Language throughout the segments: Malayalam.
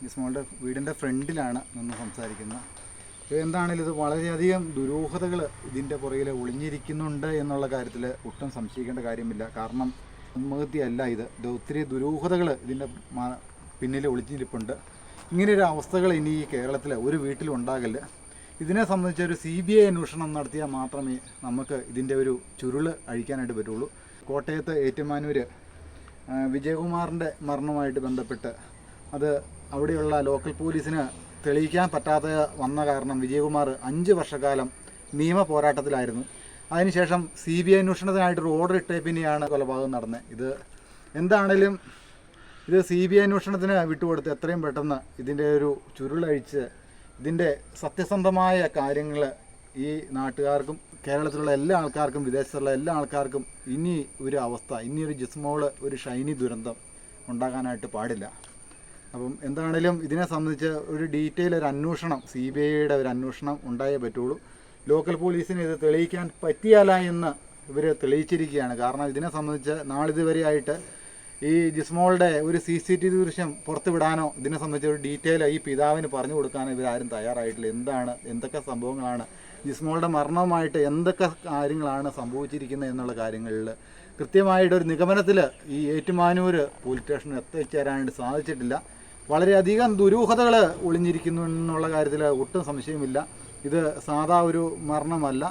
ജിസ്മോളുടെ വീടിന്റെ ഫ്രണ്ടിലാണ് നിന്ന് സംസാരിക്കുന്നത്. എന്താണേലും ഇത് വളരെയധികം ദുരൂഹതകൾ ഇതിന്റെ പുറകിൽ ഒളിഞ്ഞിരിക്കുന്നുണ്ട് എന്നുള്ള കാര്യത്തിൽ ഒട്ടും സംശയിക്കേണ്ട കാര്യമില്ല. കാരണം ആത്മഹത്യയല്ല ഇത്. ഇത് ഒത്തിരി ദുരൂഹതകൾ ഇതിന്റെ പിന്നിൽ ഒളിഞ്ഞിരിപ്പുണ്ട്. ഇങ്ങനെയൊരു അവസ്ഥകൾ ഇനി ഈ കേരളത്തിൽ ഒരു വീട്ടിലും ഉണ്ടാകില്ല ഇതിനെ സംബന്ധിച്ച് ഒരു സി ബി ഐ അന്വേഷണം നടത്തിയാൽ മാത്രമേ നമുക്ക് ഇതിന്റെ ഒരു ചുരുൾ അഴിക്കാനായിട്ട് പറ്റുള്ളൂ. കോട്ടയത്ത് ഏറ്റുമാനൂർ വിജയകുമാറിന്റെ മരണവുമായിട്ട് ബന്ധപ്പെട്ട് അത് അവിടെയുള്ള ലോക്കൽ പോലീസിന് തെളിയിക്കാൻ പറ്റാതെ വന്ന കാരണം വിജയകുമാർ അഞ്ച് വർഷക്കാലം നിയമ പോരാട്ടത്തിലായിരുന്നു. അതിനുശേഷം സി ബി ഐ അന്വേഷണത്തിനായിട്ടൊരു ഓർഡർ ഇട്ടേ പിന്നെയാണ് കൊലപാതകം നടന്നത് ഇത് എന്താണേലും ഇത് സി ബി ഐ അന്വേഷണത്തിന് വിട്ടുകൊടുത്ത് എത്രയും പെട്ടെന്ന് ഇതിന്റെ ഒരു ചുരുളഴിച്ച് ഇതിന്റെ സത്യസന്ധമായ കാര്യങ്ങൾ ഈ നാട്ടുകാർക്കും കേരളത്തിലുള്ള എല്ലാ ആൾക്കാർക്കും വിദേശത്തുള്ള എല്ലാ ആൾക്കാർക്കും ഇനി ഒരു അവസ്ഥ ഇനി ഒരു ജിസ്മോൾ ഒരു ഷൈനി ദുരന്തം ഉണ്ടാകാനായിട്ട് പാടില്ല. അപ്പം എന്താണേലും ഇതിനെ സംബന്ധിച്ച് ഒരു ഡീറ്റെയിൽ ഒരു അന്വേഷണം സി ബി ഐയുടെ ഒരു അന്വേഷണം ഉണ്ടായേ പറ്റുള്ളൂ. ലോക്കൽ പോലീസിന് ഇത് തെളിയിക്കാൻ പറ്റിയാല എന്ന് ഇവർ തെളിയിച്ചിരിക്കുകയാണ്. കാരണം ഇതിനെ സംബന്ധിച്ച് നാളിതുവരെയായിട്ട് ഈ ജിസ്മോളുടെ ഒരു സി സി ടി വി ദൃശ്യം പുറത്തുവിടാനോ ഇതിനെ സംബന്ധിച്ച് ഒരു ഡീറ്റെയിൽ ഈ പിതാവിന് പറഞ്ഞു കൊടുക്കാനോ ഇവരാരും തയ്യാറായിട്ടില്ല. എന്താണ് എന്തൊക്കെ സംഭവങ്ങളാണ് ജിസ്മോളുടെ മരണവുമായിട്ട് എന്തൊക്കെ കാര്യങ്ങളാണ് സംഭവിച്ചിരിക്കുന്നത് എന്നുള്ള കാര്യങ്ങളിൽ കൃത്യമായിട്ട് ഒരു നിഗമനത്തിൽ ഈ ഏറ്റുമാനൂർ പോലീസ് സ്റ്റേഷനിൽ എത്തിച്ചേരാനായിട്ട് സാധിച്ചിട്ടില്ല. വളരെയധികം ദുരൂഹതകൾ ഒളിഞ്ഞിരിക്കുന്നു എന്നുള്ള കാര്യത്തിൽ ഒട്ടും സംശയമില്ല ഇത് സാധാ ഒരു മരണമല്ല.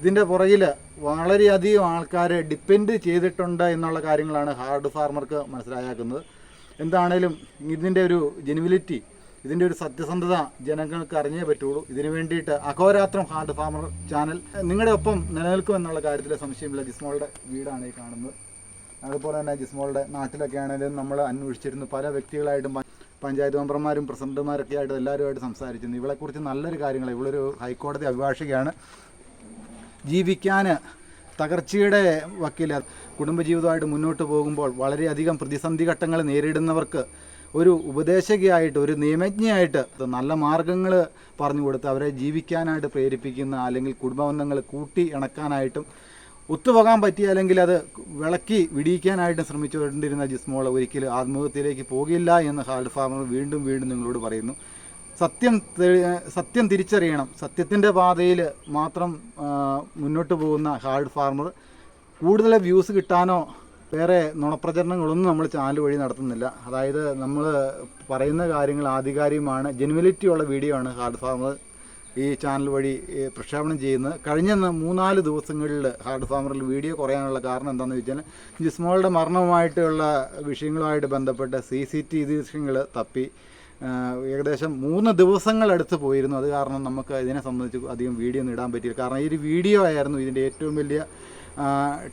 ഇതിന്റെ പുറകിൽ വളരെയധികം ആൾക്കാർ ഡിപ്പെൻഡ് ചെയ്തിട്ടുണ്ട് എന്നുള്ള കാര്യങ്ങളാണ് ഹാർഡ് ഫാർമർക്ക് മനസ്സിലായാക്കുന്നത്. എന്താണേലും ഇതിന്റെ ഒരു ജെനുവിലിറ്റി ഇതിന്റെ ഒരു സത്യസന്ധത ജനങ്ങൾക്ക് അറിഞ്ഞേ പറ്റുള്ളൂ. ഇതിനു വേണ്ടിയിട്ട് അഹോരാത്രം ഹാർഡ് ഫാർമർ ചാനൽ നിങ്ങളുടെ ഒപ്പം നിലനിൽക്കുമെന്നുള്ള കാര്യത്തിൽ സംശയമില്ല. ജിസ്മോളുടെ വീടാണ് ഈ കാണുന്നത്. അതുപോലെ തന്നെ ജിസ്മോളുടെ നാട്ടിലൊക്കെ ആണെങ്കിലും നമ്മൾ അന്വേഷിച്ചിരുന്നു. പല വ്യക്തികളായിട്ടും പഞ്ചായത്ത് മെമ്പർമാരും പ്രസിഡന്റുമാരൊക്കെ ആയിട്ട് എല്ലാവരുമായിട്ട് സംസാരിച്ചിരുന്നു. ഇവളെക്കുറിച്ച് നല്ലൊരു കാര്യങ്ങൾ ഇവളൊരു ഹൈക്കോടതി അഭിഭാഷകയാണ്. ജീവിക്കാൻ തകർച്ചയുടെ വക്കീല കുടുംബജീവിതമായിട്ട് മുന്നോട്ട് പോകുമ്പോൾ വളരെയധികം പ്രതിസന്ധി ഘട്ടങ്ങൾ നേരിടുന്നവർക്ക് ഒരു ഉപദേശകയായിട്ട് ഒരു നിയമജ്ഞയായിട്ട് നല്ല മാർഗങ്ങൾ പറഞ്ഞു കൊടുത്ത് അവരെ ജീവിക്കാനായിട്ട് പ്രേരിപ്പിക്കുന്ന അല്ലെങ്കിൽ കുടുംബബന്ധങ്ങൾ കൂട്ടി ഇണക്കാനായിട്ടും ഒത്തുപോകാൻ പറ്റിയ അല്ലെങ്കിൽ അത് വിളക്കി വിടിയിക്കാനായിട്ട് ശ്രമിച്ചുകൊണ്ടിരുന്ന ജിസ്മോൾ ഒരിക്കലും ആത്മഹത്യയിലേക്ക് പോകില്ല എന്ന് ഹാൾഡ് ഫാർമർ വീണ്ടും വീണ്ടും നിങ്ങളോട് പറയുന്നു. സത്യം സത്യം തിരിച്ചറിയണം. സത്യത്തിന്റെ പാതയിൽ മാത്രം മുന്നോട്ട് പോകുന്ന ഹാൾഡ് ഫാർമർ കൂടുതൽ വ്യൂസ് കിട്ടാനോ വേറെ നുണപ്രചരണങ്ങളൊന്നും നമ്മൾ ചാനൽ വഴി നടത്തുന്നില്ല. അതായത് നമ്മൾ പറയുന്ന കാര്യങ്ങൾ ആധികാരികമാണ്. ജെനുവലിറ്റി ഉള്ള വീഡിയോ ആണ് ഹാർഡ് ഫാർമർ ഈ ചാനൽ വഴി പ്രക്ഷേപണം ചെയ്യുന്നത്. കഴിഞ്ഞ മൂന്നാൽ ദിവസങ്ങളിൽ ഹാർഡ് ഫാമറിൽ വീഡിയോ കുറയാനുള്ള കാരണം എന്താണെന്ന് വെച്ചാൽ ജിസ്മോളുടെ മരണവുമായിട്ടുള്ള വിഷയങ്ങളുമായിട്ട് ബന്ധപ്പെട്ട സി സി ടി ദൃശ്യങ്ങൾ തപ്പി. ഏകദേശം മൂന്ന് ദിവസങ്ങളെടുത്ത് പോയിരുന്നു. അത് കാരണം നമുക്ക് ഇതിനെ സംബന്ധിച്ച് അധികം വീഡിയോ ഒന്നും ഇടാൻ പറ്റിയില്ല. കാരണം ഈ ഒരു വീഡിയോ ആയിരുന്നു ഇതിന്റെ ഏറ്റവും വലിയ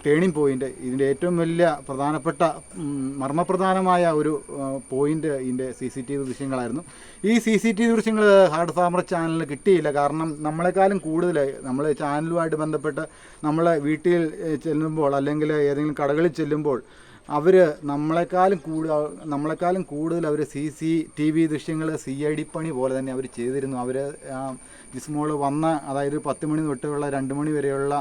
ടേണിംഗ് പോയിന്റ് ഇതിന്റെ ഏറ്റവും വലിയ പ്രധാനപ്പെട്ട മർമ്മപ്രധാനമായ ഒരു പോയിന്റ് ഇതിന്റെ സി സി ടി വി ദൃശ്യങ്ങളായിരുന്നു. ഈ സി സി ടി വി ദൃശ്യങ്ങൾ ഹാർഡ് ഫാമർ ചാനലിൽ കിട്ടിയില്ല. കാരണം നമ്മളെക്കാളും കൂടുതൽ നമ്മൾ ചാനലുമായിട്ട് ബന്ധപ്പെട്ട് നമ്മളെ വീട്ടിൽ ചെല്ലുമ്പോൾ അല്ലെങ്കിൽ ഏതെങ്കിലും കടകളിൽ ചെല്ലുമ്പോൾ അവർ നമ്മളെക്കാളും കൂടുതൽ നമ്മളെക്കാളും കൂടുതൽ അവർ സി സി ടി വി ദൃശ്യങ്ങൾ സി ഐ ഡി പണി പോലെ തന്നെ അവർ ചെയ്തിരുന്നു. അവർ ജിസ്മോൾ വന്ന അതായത് പത്ത് മണി തൊട്ടുള്ള രണ്ട് മണി വരെയുള്ള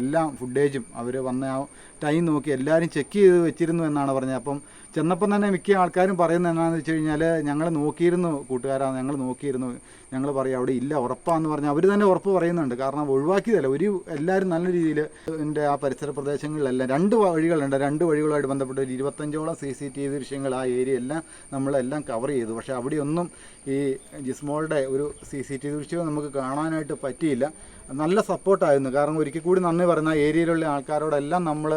എല്ലാ ഫുട്ടേജും അവർ വന്ന ആ ടൈം നോക്കി എല്ലാവരും ചെക്ക് ചെയ്ത് വെച്ചിരുന്നു എന്നാണ് പറഞ്ഞത്. അപ്പം ചെന്നപ്പം തന്നെ മിക്ക ആൾക്കാരും പറയുന്നത് എന്താണെന്ന് വെച്ച് കഴിഞ്ഞാൽ ഞങ്ങൾ നോക്കിയിരുന്നു കൂട്ടുകാരാ ഞങ്ങൾ നോക്കിയിരുന്നു. ഞങ്ങൾ പറയും അവിടെ ഇല്ല ഉറപ്പാന്ന് പറഞ്ഞാൽ അവർ തന്നെ ഉറപ്പ് പറയുന്നുണ്ട്. കാരണം ഒഴിവാക്കിയതല്ല ഒരു എല്ലാവരും നല്ല രീതിയിൽ എന്റെ ആ പരിസര പ്രദേശങ്ങളിലെല്ലാം രണ്ട് വഴികളുണ്ട്. രണ്ട് വഴികളുമായിട്ട് ബന്ധപ്പെട്ട് ഒരു ഇരുപത്തഞ്ചോളം സി സി ടി വി ദൃശ്യങ്ങൾ ആ ഏരിയ എല്ലാം നമ്മളെല്ലാം കവർ ചെയ്തു. പക്ഷേ അവിടെയൊന്നും ഈ ജിസ്മോളുടെ ഒരു സി സി ടി വി ദൃശ്യം നമുക്ക് കാണാനായിട്ട് പറ്റിയില്ല. നല്ല സപ്പോർട്ടായിരുന്നു. കാരണം ഒരിക്കൽ കൂടി നന്ദി പറയുന്ന. ആ ഏരിയയിലുള്ള ആൾക്കാരോടെല്ലാം നമ്മൾ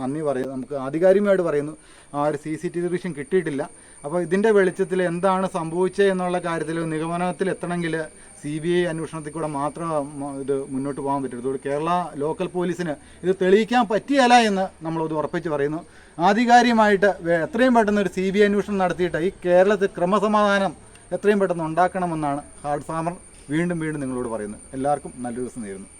നന്ദി പറയുന്നു. നമുക്ക് ആധികാരികമായിട്ട് പറയുന്നു. ആ ഒരു സി സി ടി ദൃശ്യം കിട്ടിയിട്ടില്ല. അപ്പോൾ ഇതിന്റെ വെളിച്ചത്തിൽ എന്താണ് സംഭവിച്ചത് എന്നുള്ള കാര്യത്തിൽ നിഗമനത്തിൽ എത്തണമെങ്കിൽ സി ബി ഐ അന്വേഷണത്തിൽ കൂടെ മാത്രം ഇത് മുന്നോട്ട് പോകാൻ പറ്റുള്ളൂ കേരള ലോക്കൽ പോലീസിന് ഇത് തെളിയിക്കാൻ പറ്റിയല്ല എന്ന് നമ്മളത് ഉറപ്പിച്ച് പറയുന്നു. ആധികാരികമായിട്ട് എത്രയും പെട്ടെന്ന് ഒരു സി ബി ഐ അന്വേഷണം നടത്തിയിട്ട് ഈ കേരളത്തിൽ ക്രമസമാധാനം എത്രയും പെട്ടെന്ന് ഉണ്ടാക്കണമെന്നാണ് ഹാർഡ് ഫാമർ വീണ്ടും വീണ്ടും നിങ്ങളോട് പറയുന്നത് എല്ലാവർക്കും നല്ല ദിവസം നേരുന്നു.